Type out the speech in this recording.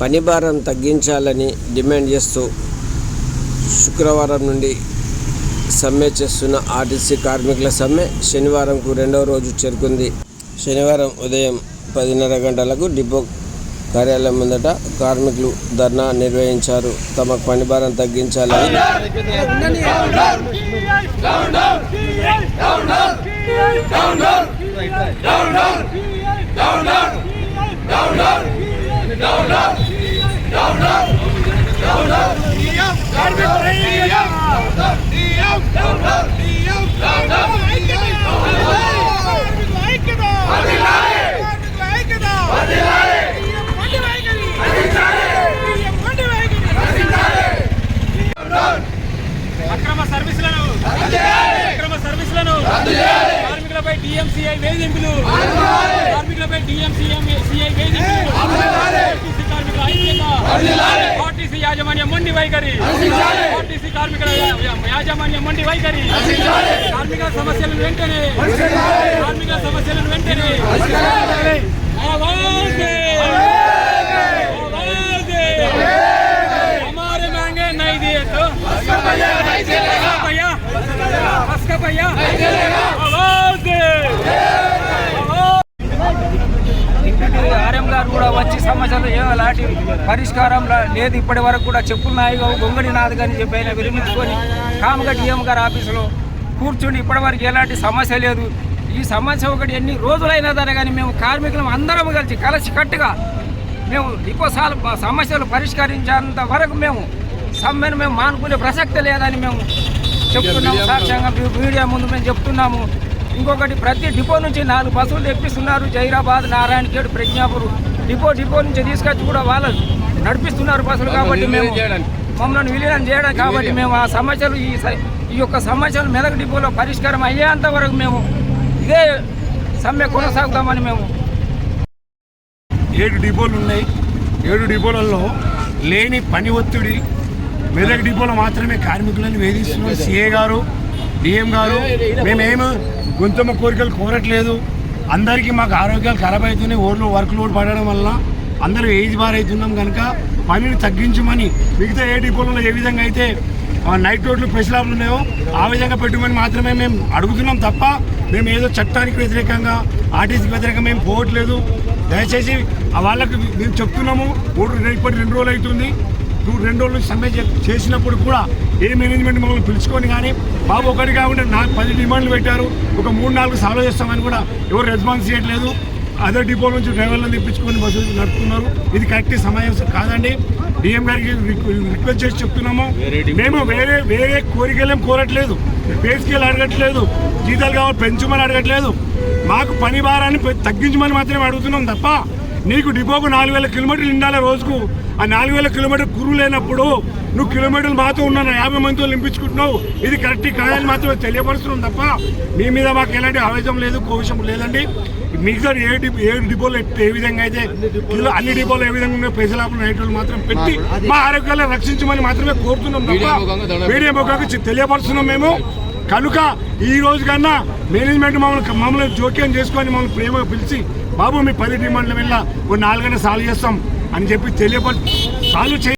పని భారం తగ్గించాలని డిమాండ్ చేస్తూ శుక్రవారం నుండి సమ్మె చేస్తున్న ఆర్టీసీ కార్మికుల సమ్మె శనివారంకు రెండవ రోజు చేరుకుంది శనివారం ఉదయం పదిన్నర గంటలకు డిపో కార్యాలయం ముందట కార్మికులు ధర్నా నిర్వహించారు తమ పని భారం తగ్గించాలని అక్రమ సర్వీసులను అక్రమ సర్వీసులను కార్మికులపై డిఎంసీఐ వేధింపులు. కార్మికులపై డిఎంసీఐ సిఐ వేధింపులు కార్మికుల ఐక్యత. ఆర్టీసీ యాజమాన్యం మొండి వైఖరి. ఆర్టీసీ కార్మికుల యాజమాన్యం మొండి వైఖరి. కార్మికుల సమస్యలను వెంటనే కార్మికుల సమస్యలను వెంటనే ఆర్ఎం గారు కూడా వచ్చి సమస్యలు ఏమో పరిష్కారం లేదు. ఇప్పటి వరకు కూడా చెప్పులు నాయుగా గొంగడి నాథ్ గారిని చెప్పి ఆయన విరమించుకొని కామగడ్డి ఏం గారు ఆఫీసులో కూర్చుని ఇప్పటివరకు ఎలాంటి సమస్య లేదు. ఈ సమస్య ఒకటి ఎన్ని రోజులైనా దాని కానీ మేము కార్మికులం అందరం కలిసి కలిసి కట్టుగా మేము ఇంకోసారి సమస్యలు పరిష్కరించేంత వరకు మేము సమ్మెను మేము మానుకునే ప్రసక్తి లేదని మేము చెప్తున్నాము సాక్ష్యంగా మీడియా ముందు మేము చెప్తున్నాము. ఇంకొకటి ప్రతి డిపో నుంచి నాలుగు బస్సులు తెప్పిస్తున్నారు. జైరాబాద్ నారాయణఖేడ్ ప్రజ్ఞాపూర్. డిపో డిపో నుంచి తీసుకొచ్చి కూడా వాళ్ళు నడిపిస్తున్నారు బస్సులు కాబట్టి మేము మమ్మల్ని విలీనం చేయడం కాబట్టి మేము ఆ సమస్యలు ఈ స- ఈ యొక్క సమస్యలు మెదక్ డిపోలో పరిష్కారం అయ్యేంత వరకు మేము ఇదే సమ్మె కొనసాగుతామని మేము ఏడు డిపోలు ఉన్నాయి. ఏడు డిపోలలో లేని పని ఒత్తిడి మెదక్ డిపోలో మాత్రమే కార్మికులను వేధిస్తున్నారు సిఏ గారు డిఎం గారు మేమేమి గొంతమ్మ కోరికలు కోరట్లేదు. అందరికీ మాకు ఆరోగ్యాలు ఖరాబ్ అవుతున్నాయి. ఓర్లు వర్క్ లోడ్ పడడం వల్ల అందరూ ఏజ్ బార్ అవుతున్నాం కనుక పనిని తగ్గించమని మిగతా ఏ డిపోలలో ఏ విధంగా అయితే నైట్ రోడ్లు పెసలాపులు ఉన్నాయో ఆ విధంగా పెట్టుమని మాత్రమే మేము అడుగుతున్నాం తప్ప మేము ఏదో చట్టానికి వ్యతిరేకంగా ఆర్టీసీకి వ్యతిరేకంగా మేము పోవట్లేదు. దయచేసి వాళ్ళకి మేము చెప్తున్నాము. మూడు ఇప్పటి రెండు రోజులు అవుతుంది. రెండు రోజులు సమ్మె చేసినప్పుడు కూడా ఏ మేనేజ్మెంట్ మమ్మల్ని పిలుచుకొని కానీ బాబు ఒకటి కాకుండా నాకు పది డిమాండ్లు పెట్టారు ఒక మూడు నాలుగు సాల్వ్ చేస్తామని కూడా ఎవరు రెస్పాన్స్ చేయట్లేదు. అదే డిపో నుంచి డ్రైవర్లను తెప్పించుకొని బస్సు నడుపుతున్నారు. ఇది కరెక్ట్ సమయం కాదండి. డిఎం గారికి రిక్- రిక్వెస్ట్ చేసి చెప్తున్నాము. మేము వేరే వేరే కోరికలేం కోరట్లేదు. పే స్కేల్ అడగట్లేదు. జీతాలు కావాలి పెంచమని అడగట్లేదు. మాకు పని భారాన్ని తగ్గించమని మాత్రమే అడుగుతున్నాం తప్ప నీకు డిపోకు నాలుగు వేల కిలోమీటర్లు ఉండాలి రోజుకు. ఆ నాలుగు వేల కిలోమీటర్ కురువు లేనప్పుడు నువ్వు కిలోమీటర్లు మాతో ఉన్న యాభై మందితో నింపించుకుంటున్నావు. ఇది కరెక్ట్ కాదని మాత్రమే తెలియపరుస్తున్నాం తప్ప మీ మీద మాకు ఎలాంటి ఆవేశం లేదు కోవిషం లేదండి. మిగతా ఏ డిపో ఏ డిపోలు ఏ విధంగా అయితే కిలో అన్ని డిపోలు ఏ విధంగా ఉన్నాయో పెసలాపులు నైట్లు మాత్రం పెట్టి మా ఆరోగ్యాలను రక్షించమని మాత్రమే కోరుతున్నాం తప్ప మీడియా ముఖంగా తెలియపరుస్తున్నాం మేము. కనుక ఈ రోజు కన్నా మేనేజ్మెంట్ మమ్మల్ని మమ్మల్ని జోక్యం చేసుకొని మమ్మల్ని ప్రేమగా పిలిచి బాబు మీ పది డిమాండ్ల వల్ల ఓ నాలుగైనా సాల్వ్ చేస్తాం అని చెప్పి తెలియపరి సాల్వ్ చేయ